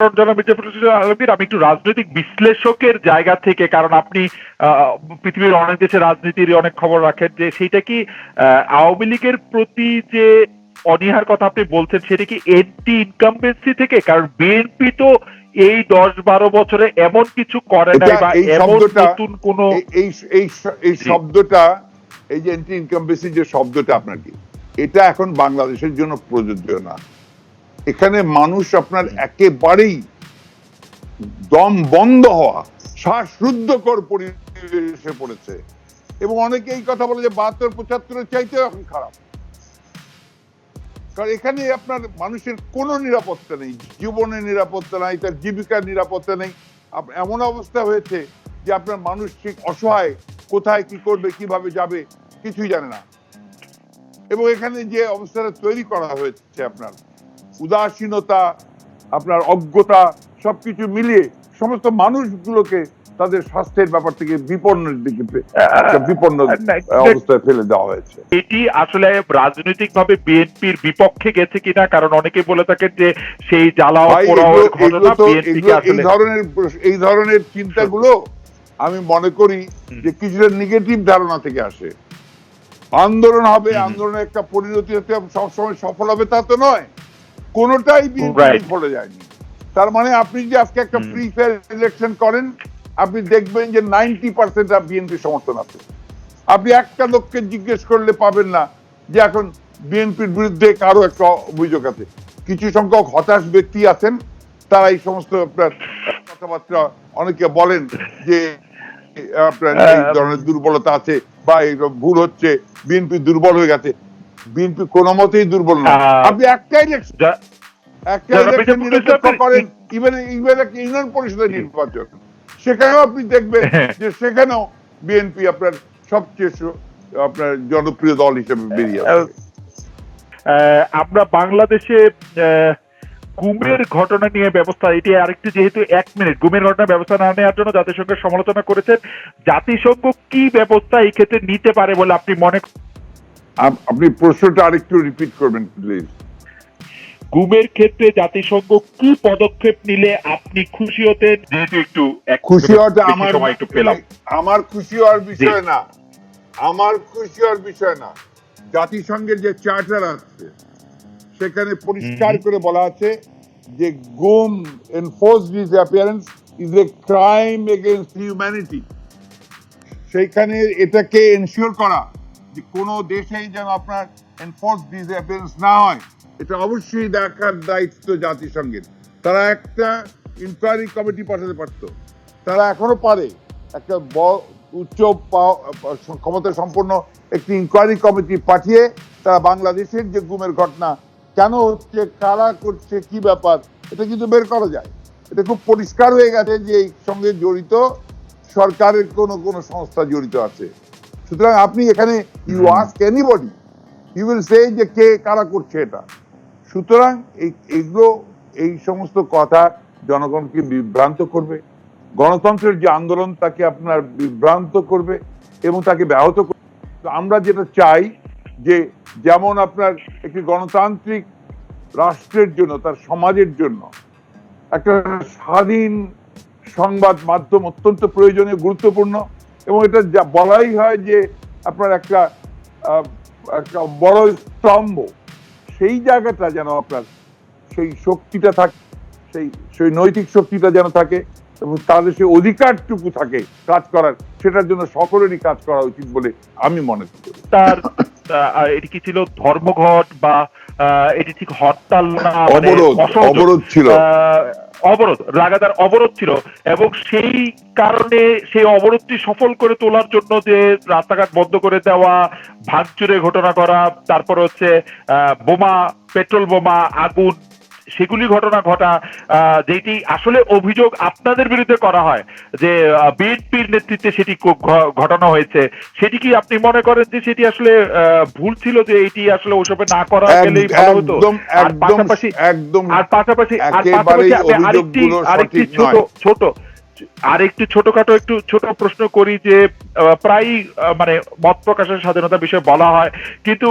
জনাব আলমগীর আমি একটু রাজনৈতিক বিশ্লেষকের জায়গা থেকে কারণ আপনি পৃথিবীর অনেক দেশে রাজনীতির অনেক খবর রাখেন যে সেইটা কি আওয়ামী লীগের প্রতি যে অনীহার কথা আপনি বলছেন সেটা কি এন্টি ইনকামবেন্সি থেকে? কারণ বিএনপি তো এই দশ বারো বছরে এমন কিছু করে নাই বা এই এমন নতুন কোনো এই- এই শব্দটা এই যে এন্টি ইনকাম বেসি যে শব্দটা আপনার কি এটা এখন বাংলাদেশের জন্য প্রযোজ্য না। এখানে মানুষ আপনার একেবারেই দম বন্ধ হওয়া, শ্বাসরুদ্ধকর পরিবেশে পড়েছে। এবং অনেকে এই কথা বলে যে বাহাত্তর, পঁচাত্তরের চাইতে এখন খারাপ। কারণ এখানে আপনার মানুষের কোনো নিরাপত্তা নেই, জীবনের নিরাপত্তা নাই, তার জীবিকার নিরাপত্তা নেই। এমন অবস্থা হয়েছে যে আপনার মানুষ ঠিক অসহায়, কোথায় কি করবে, কীভাবে যাবে, কিছুই জানে না। এবং এখানে যে অবস্থাটা তৈরি করা হয়েছে আপনার উদাসীনতা আপনার অজ্ঞতা সবকিছু মিলিয়ে সমস্ত মানুষগুলোকে তাদের স্বাস্থ্যের ব্যাপার থেকে বিপন্নের দিকে বিপন্ন অবস্থায় ফেলে দেওয়া হয়েছে। এটি আসলে রাজনৈতিক ভাবে বিএনপির বিপক্ষে গেছে কিনা কারণ অনেকে বলে থাকেন যে সেই এগুলো- এই ধরনের এই ধরনের চিন্তাগুলো আমি মনে করি যে কিছুটা নেগেটিভ ধারণা থেকে আসে। আন্দোলন হবে। আন্দোলনের একটা পরিণতি হতে সবসময় সফল হবে তা তো নয়। কোনোটাই বিএনপি. ফলে যায়নি। তার মানে আপনি যে আজকে একটা। ফ্রি ফেয়ার ইলেকশন করেন আপনি দেখবেন যে নাইনটি পার্সেন্ট বিএনপি সমর্থন আছে। আপনি একটা লোককে জিজ্ঞেস করলে পাবেন না যে এখন বিএনপির বিরুদ্ধে কারও একটা অভিযোগ আছে। কিছু সংখ্যক হতাশ ব্যক্তি আছেন তারা এই সমস্ত আপনার কথাবার্তা অনেকে বলেন যে আপনার এই ধরনের দুর্বলতা আছে বা এই ভুল হচ্ছে বিএনপি দুর্বল হয়ে গেছে। বিএনপি কোনো মতেই দুর্বল না। আপনি একটা ইলেকশন একটা ইলেকশন বিজেপি নিরপেক্ষ করেন ইভেন ইভেন একটা ইউনিয়ন পরিষদের নির্বাচন সেখানেও আপনি দেখবেন হ্যাঁ। যে সেখানেও বিএনপি আপনার সবচেয়ে আপনার জনপ্রিয় দল হিসেবে বেরিয়ে আমরা বাংলাদেশে গুমের ঘটনা নিয়ে ব্যবস্থা এটি আরেকটি যেহেতু এক মিনিট গুমের ঘটনা ব্যবস্থা না নেওয়ার জন্য জাতিসংঘের সমালোচনা করেছেন। জাতিসংঘ কি ব্যবস্থা এই ক্ষেত্রে নিতে পারে বলে আপনি মনে আপনি প্রশ্নটা আরেকটু রিপিট করবেন প্লিজ গুমের ক্ষেত্রে জাতিসংঘ কি পদক্ষেপ নিলে আপনি খুশি হতেন? যেহেতু একটু খুশি হওয়াটা আমার একটু পেলাম। আমার খুশি হওয়ার বিষয় না। আমার খুশি হওয়ার বিষয় না। জাতিসংঘের যে চার্টার আছে সেখানে পরিষ্কার করে বলা আছে যে গুম enforce disappearance is a crime against humanity সেইখানে এটাকে এনশিওর করা যে কোনো দেশেই যেন আপনার এনফোর্স ডিসঅ্যাপিয়ারেন্স না হয়, এটা অবশ্যই দেখার দায়িত্ব জাতিসংঘের। তারা একটা ইনকোয়ারি কমিটি পাঠাতে পারতো। তারা এখনও পারে। একটা উচ্চ ক্ষমতা সম্পন্ন একটি ইনকোয়ারি কমিটি পাঠিয়ে তারা বাংলাদেশের যে গুমের ঘটনা, কেন হচ্ছে, কারা করছে, কি ব্যাপার, এটা কিন্তু বের করা যায়। এটা খুব পরিষ্কার হয়ে গেছে যে এই সঙ্গে জড়িত সরকারের কোনো কোনো সংস্থা জড়িত আছে। সুতরাং আপনি এখানে you. Ask anybody you will say যে কে কারা করছে এটা। সুতরাং এই এগুলো এই সমস্ত কথা জনগণকে বিভ্রান্ত করবে। গণতন্ত্রের যে আন্দোলন তাকে আপনার বিভ্রান্ত করবে এবং তাকে ব্যাহত করবে। তো আমরা যেটা চাই যে যেমন আপনার একটি গণতান্ত্রিক রাষ্ট্রের জন্য তার সমাজের জন্য একটা স্বাধীন সংবাদ মাধ্যম অত্যন্ত প্রয়োজনীয় গুরুত্বপূর্ণ। এবং এটা যা বলাই হয় যে আপনার একটা একটা বড় স্তম্ভ সেই জায়গাটা যেন আপনার সেই শক্তিটা থাকে সেই সেই নৈতিক শক্তিটা যেন থাকে এবং তাদের সেই অধিকারটুকু থাকে কাজ করার সেটার জন্য সকলেরই কাজ করা উচিত বলে আমি মনে করি। তার এটি কি ছিল ধর্মঘট বা এটি ঠিক হরতাল না মানে অবরোধ অবরোধ ছিল। আহ, অবরোধ, লাগাতার অবরোধ ছিল এবং সেই কারণে সেই অবরোধটি সফল করে তোলার জন্য যে রাস্তাঘাট বন্ধ করে দেওয়া ভাঙচুরে ঘটনা করা, তারপর হচ্ছে বোমা, পেট্রোল বোমা, আগুন সেগুলি ঘটনা ঘটা আহ, যেটি আসলে অভিযোগ আপনাদের বিরুদ্ধে করা হয় যে বিএনপির নেতৃত্বে সেটি ঘটানো হয়েছে। সেটি কি আপনি মনে করেন যে সেটি আসলে ভুল ছিল যে এটি আসলে ওসবে না করা গেলেই ভালো হতো? আর পাশাপাশি একদম আর পাশাপাশি আর পাশাপাশি আরেকটি আরেকটি ছোট ছোট আর একটু ছোটখাটো একটু ছোট প্রশ্ন করি যে প্রায় মানে মত প্রকাশের স্বাধীনতা বিষয়ে বলা হয়। কিন্তু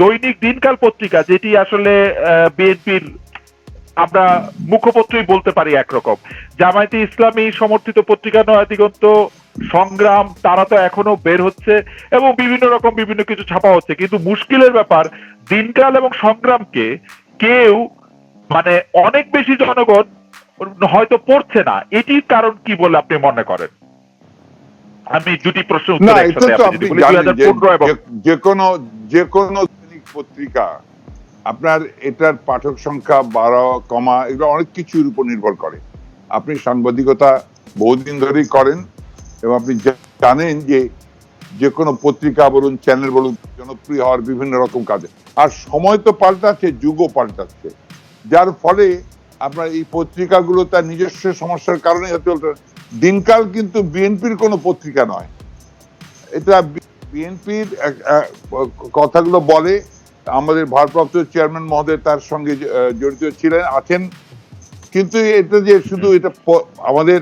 দৈনিক দিনকাল পত্রিকা যেটি আসলে বিএনপির আমরা মুখপত্রই বলতে পারি একরকম। জামায়াতে ইসলামী সমর্থিত পত্রিকা নয়া দিগন্ত সংগ্রাম তারা তো এখনও বের হচ্ছে এবং বিভিন্ন রকম বিভিন্ন কিছু ছাপা হচ্ছে। কিন্তু মুশকিলের ব্যাপার দিনকাল এবং সংগ্রামকে কেউ মানে অনেক বেশি জনগণ হয়তো পড়ছে না। এটির কারণ কি বলে আপনি মনে করেন? আমি দুটি প্রশ্ন যে 2015 এবং যে- যে কোনো যে কোনো দৈনিক পত্রিকা আপনার এটার পাঠক সংখ্যা বাড়া কমা, এগুলো অনেক কিছুর উপর নির্ভর করে। আপনি সাংবাদিকতা বহুদিন ধরেই করেন এবং আপনি জানেন যে যে কোনো পত্রিকা বলুন, চ্যানেল বলুন, জনপ্রিয় হওয়ার বিভিন্ন রকম কাজে। আর সময় তো পাল্টাচ্ছে, যুগও পাল্টাচ্ছে। যার ফলে আপনার এই পত্রিকাগুলো তার নিজস্ব সমস্যার কারণে চলতে দিনকাল কিন্তু বিএনপির কোনো পত্রিকা নয়। এটা বিএনপির কথাগুলো বলে আমাদের ভারপ্রাপ্ত চেয়ারম্যান মহোদয় তার সঙ্গে জড়িত ছিলেন আছেন। কিন্তু এটা যে শুধু এটা আমাদের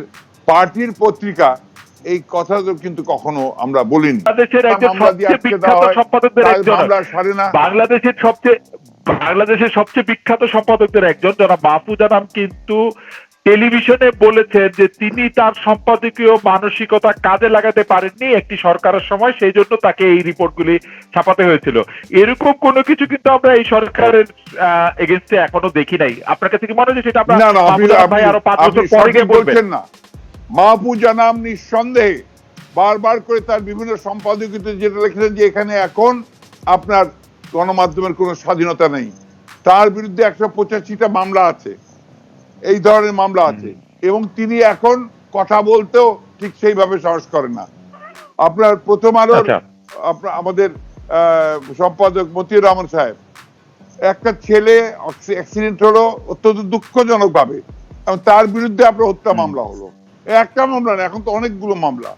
পার্টির পত্রিকা এই কথা তো কিন্তু কখনো আমরা বলিনি। বাংলাদেশের সবচেয়ে বাংলাদেশের সবচেয়ে বাংলাদেশের সবচেয়ে বিখ্যাত সম্পাদকদের একজন জনাব মাহফুজ আনাম কিন্তু টেলিভিশনে বলেছেন যে তিনি তার সম্পাদকীয় মানসিকতা কাজে লাগাতে পারেননি একটি সরকারের সময় সেই জন্য তাকে এই রিপোর্টগুলি ছাপাতে হয়েছিল। এরকম কোনো কিছু কিন্তু আমরা এই সরকারের এগেনস্টে এখনও দেখি নাই। আপনার কাছে কি মনে হয় সেটা ভাই আরও পাঁচ বছর পরে বলছেন না। মাহফুজা নাম নিঃসন্দেহে বারবার করে তার বিভিন্ন সম্পাদকীয়তে যেটা লিখেছেন যে এখানে এখন আপনার গণমাধ্যমের কোনো স্বাধীনতা নেই। তার বিরুদ্ধে একশো পঁচাশিটা মামলা আছে। এই ধরনের মামলা আছে। এবং তিনি এখন কথা বলতেও ঠিক সেইভাবে সাহস করেন না। আপনার প্রথম আলোর আচ্ছা। আমাদের সম্পাদক মতিউর রহমান সাহেব একটা ছেলে অ্যাক্সিডেন্ট হলো অত্যন্ত দুঃখজনক ভাবে এবং তার বিরুদ্ধে আপনার হত্যা মামলা হলো। একটা মামলা না এখন তো অনেকগুলো মামলা।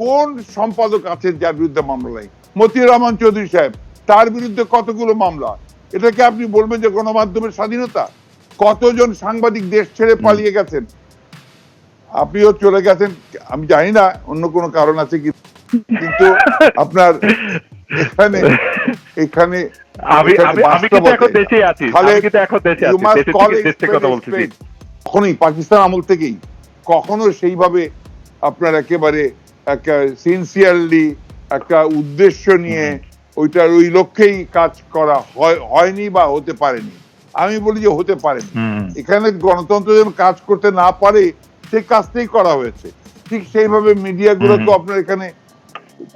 কোন সম্পাদক আছে যার বিরুদ্ধে মামলা নেই? মতিউর রহমান চৌধুরী সাহেব তার বিরুদ্ধে কতগুলো মামলা? এটাকে আপনি বলবেন যে গণমাধ্যমের স্বাধীনতা? কতজন সাংবাদিক দেশ ছেড়ে পালিয়ে গেছেন? আপনিও চলে গেছেন আমি জানি না অন্য কোনো কারণ আছে কি? কিন্তু আপনার এখানে এখানে আমি আমি কিন্তু এখন বাস্তবতা দেশে আছি আমি কিন্তু এখন দেশে আছি দেশ থেকে কথা বলছি কখনোই পাকিস্তান আমল থেকেই। কখনো সেইভাবে আপনার একেবারে একটা সিনসিয়ারলি একটা উদ্দেশ্য নিয়ে ওইটার ওই লক্ষ্যেই কাজ করা হয়- হয়নি বা হতে পারেনি। আমি বলি যে হতে হুম। এখানে গণতন্ত্র যেন কাজ করতে না পারে সেই কাজটাই করা হয়েছে। ঠিক সেইভাবে মিডিয়াগুলোকে। আপনার এখানে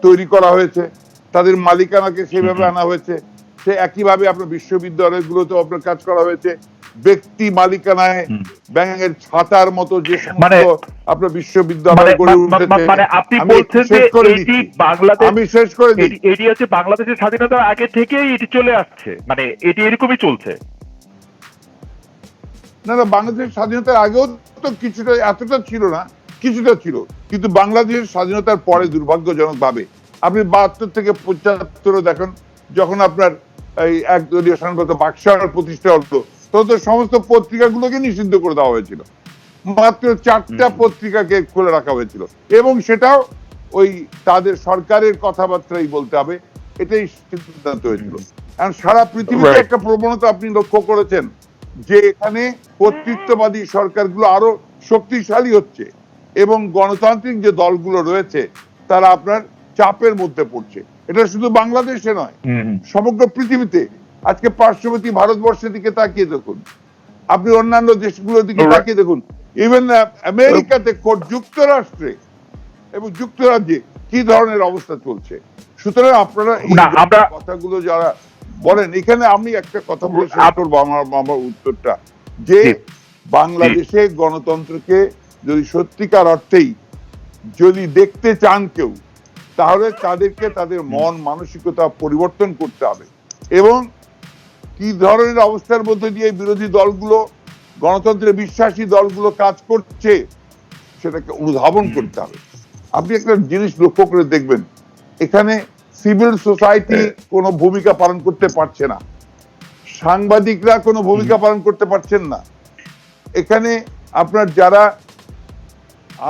তৈরি করা হয়েছে। তাদের মালিকানাকে সেইভাবে আনা হয়েছে। সে একইভাবে আপনার বিশ্ববিদ্যালয়গুলোতেও আপনার কাজ করা হয়েছে। ব্যক্তি মালিকানায় হুম। ব্যাঙের ছাতার মতো যে সমস্ত মানে- আপনার মানে বিশ্ববিদ্যালয় গড়ে মা- মা- উঠেছে। মানে আপনি বলছেন যে এটি বাংলাদেশ আমি শেষ করে দিই এটি হচ্ছে বাংলাদেশের স্বাধীনতার আগে থেকেই এটি চলে আসছে। মানে এটি এরকমই চলছে। না না বাংলাদেশের স্বাধীনতার আগেও তো কিছুটা এতটা ছিল না কিছুটা ছিল। কিন্তু বাংলাদেশের স্বাধীনতার পরে দুর্ভাগ্যজনক ভাবে আপনি বাহাত্তর থেকে পঁচাত্তরও দেখেন যখন আপনার এই একদলীয় সংগত বাকশাল প্রতিষ্ঠা হলো তখন তো সমস্ত পত্রিকাগুলোকে নিষিদ্ধ করে দেওয়া হয়েছিল। মাত্র চারটা পত্রিকাকে খুলে রাখা হয়েছিল। এবং সেটাও ওই তাদের সরকারের কথাবার্তাই বলতে হবে এটাই সিদ্ধান্ত হয়েছিল। এখন সারা পৃথিবীতে একটা প্রবণতা আপনি লক্ষ্য করেছেন যে এখানে কর্তৃত্ববাদী সরকারগুলো আরও শক্তিশালী হচ্ছে এবং গণতান্ত্রিক যে দলগুলো রয়েছে তারা আপনার চাপের মধ্যে পড়ছে। এটা শুধু বাংলাদেশে নয় সমগ্র পৃথিবীতে। আজকে পার্শ্ববর্তী ভারতবর্ষের দিকে তাকিয়ে দেখুন। আপনি অন্যান্য দেশগুলোর দিকে তাকিয়ে দেখুন। ইভেন আমেরিকাতে কোট- যুক্তরাষ্ট্রে এবং যুক্তরাজ্যে কি ধরনের অবস্থা চলছে? সুতরাং আপনারা এই কথাগুলো যারা বলেন এখানে আমি একটা কথা বলে করব আমার আমার উত্তরটা। যে বাংলাদেশে গণতন্ত্রকে যদি সত্যিকার অর্থেই যদি দেখতে চান কেউ তাহলে তাদেরকে তাদের মন মানসিকতা পরিবর্তন করতে হবে। এবং কি ধরনের অবস্থার মধ্যে দিয়ে বিরোধী দলগুলো গণতন্ত্রে বিশ্বাসী দলগুলো কাজ করছে সেটাকে অনুধাবন করতে হবে। আপনি একটা জিনিস লক্ষ্য করে দেখবেন এখানে সিভিল সোসাইটি কোনো ভূমিকা পালন করতে পারছে না। সাংবাদিকরা কোনো ভূমিকা পালন করতে পারছেন না। এখানে আপনার যারা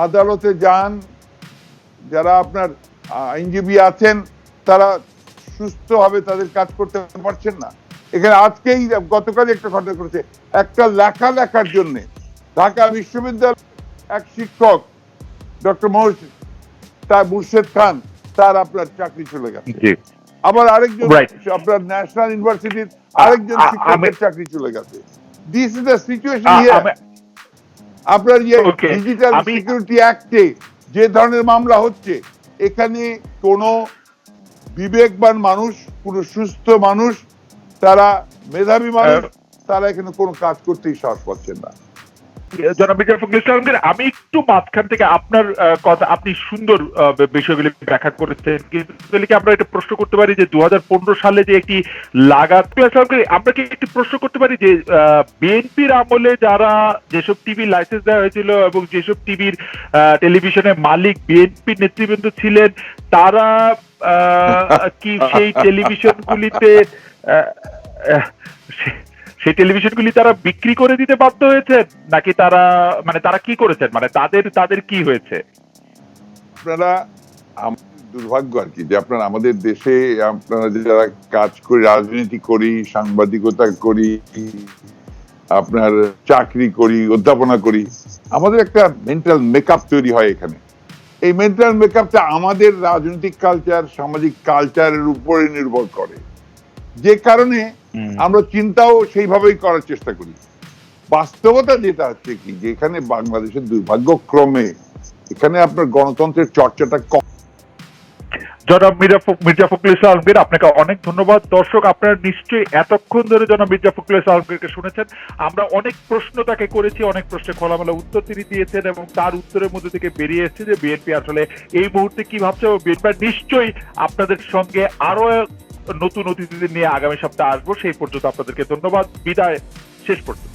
আদালতে যান যারা আপনার আইনজীবী আছেন তারা সুস্থভাবে তাদের কাজ করতে পারছেন না। এখানে আজকেই গতকাল একটা ঘটনা করেছে একটা লেখা লেখার জন্য ঢাকা বিশ্ববিদ্যালয় এক শিক্ষক ডক্টর মোর্শেদ তার মুর্শেদ খান তার আপনার চাকরি চলে গেছে। আবার আরেকজন আপনার ন্যাশনাল ইউনিভার্সিটির আরেকজন শিক্ষকের চাকরি চলে গেছে। দিস ইজ দ্য সিচুয়েশন আপনার যে Okay, ডিজিটাল সিকিউরিটি অ্যাক্টে যে ধরনের মামলা হচ্ছে এখানে কোনো বিবেকবান মানুষ কোনো সুস্থ মানুষ তারা মেধাবী মানুষ তারা এখানে কোনো কাজ করতেই সাহস পাচ্ছেন না। জনাব আমি একটু মাঝখান থেকে আপনার কথা, আপনি সুন্দর বিষয়গুলি ব্যাখ্যা করেছেন। কিন্তু আমরা এটা প্রশ্ন করতে পারি যে, দুহাজার পনেরো সালে যে একটি লাগাত আমরা কি একটি প্রশ্ন করতে পারি যে বিএনপির আমলে যারা যেসব টিভি লাইসেন্স দেওয়া হয়েছিল এবং যেসব টিভির টেলিভিশনের মালিক বিএনপি নেতৃবৃন্দ ছিলেন, তারা কি সেই টেলিভিশনগুলিতে সেই টেলিভিশনগুলি তারা বিক্রি করে দিতে বাধ্য হয়েছে? নাকি তারা মানে তারা কি করেছেন? মানে তাদের তাদের কি হয়েছে? আপনারা দুর্ভাগ্য আর কি, যে আপনারা আমাদের দেশে, আপনারা যারা কাজ করি, রাজনীতি করি, সাংবাদিকতা করি, আপনার চাকরি করি অধ্যাপনা করি, আমাদের একটা মেন্টাল মেকআপ তৈরি হয় এখানে। এই মেন্টাল মেকআপটা আমাদের রাজনৈতিক কালচার সামাজিক কালচারের উপরে নির্ভর করে। যে কারণে আমরা চিন্তাও সেইভাবেই করার চেষ্টা করি। বাস্তবতা যেটা হচ্ছে কি যে এখানে বাংলাদেশের দুর্ভাগ্যক্রমে এখানে আপনার গণতন্ত্রের চর্চাটা কম জনাব মির্জা মির্জা ফখরুল ইসলাম আলমগীর আপনাকে অনেক ধন্যবাদ। দর্শক আপনারা নিশ্চয়ই এতক্ষণ ধরে জনাব মির্জা ফখরুল ইসলাম আলমগীরকে শুনেছেন। আমরা অনেক প্রশ্ন তাকে করেছি অনেক প্রশ্নে খোলামেলা উত্তর তিনি দিয়েছেন এবং তার উত্তরের মধ্যে থেকে বেরিয়ে এসেছে যে বিএনপি আসলে এই মুহূর্তে কি ভাবছে এবং বিএনপি নিশ্চয়ই আপনাদের সঙ্গে আরও নতুন অতিথিদের নিয়ে আগামী সপ্তাহে আসব। সেই পর্যন্ত আপনাদেরকে ধন্যবাদ। বিদায়। শেষ পর্যন্ত।